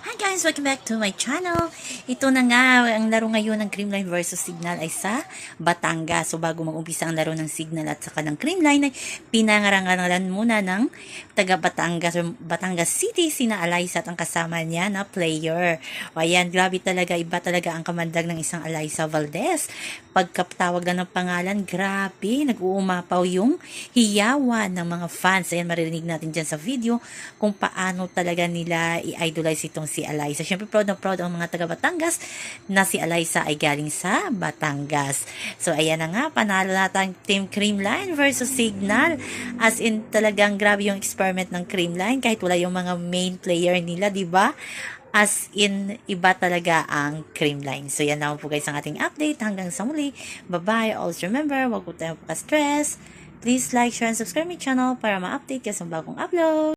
Hi guys! Welcome back to my channel. Ito na nga, ang laro ngayon ng Creamline versus Signal ay sa Batangas. So bago mag-umpisa ang laro ng Signal at saka ng Creamline ay pinangarangalan muna ng taga Batangas Batangas City, sina Alaysa at ang kasama niya na player. O ayan, grabe talaga, iba talaga ang kamandag ng isang Alaysa Valdez. Pagkatawag na ng pangalan, grabe, nag-uumapaw yung hiyawan ng mga fans. Ayan, maririnig natin dyan sa video kung paano talaga nila i-idolize itong si Alaysa. Siyempre, proud na proud ang mga taga Batangas na si Alaysa ay galing sa Batangas. So, ayan na nga, panalo natin Team Creamline versus Signal. As in, talagang grabe yung experiment ng Creamline kahit wala yung mga main player nila, di ba? As in, iba talaga ang Creamline. So, yan naman po guys ang ating update. Hanggang sa muli. Bye-bye. Always remember, wag po tayo stress Please like, share, and subscribe my channel para ma-update ka sa bagong upload.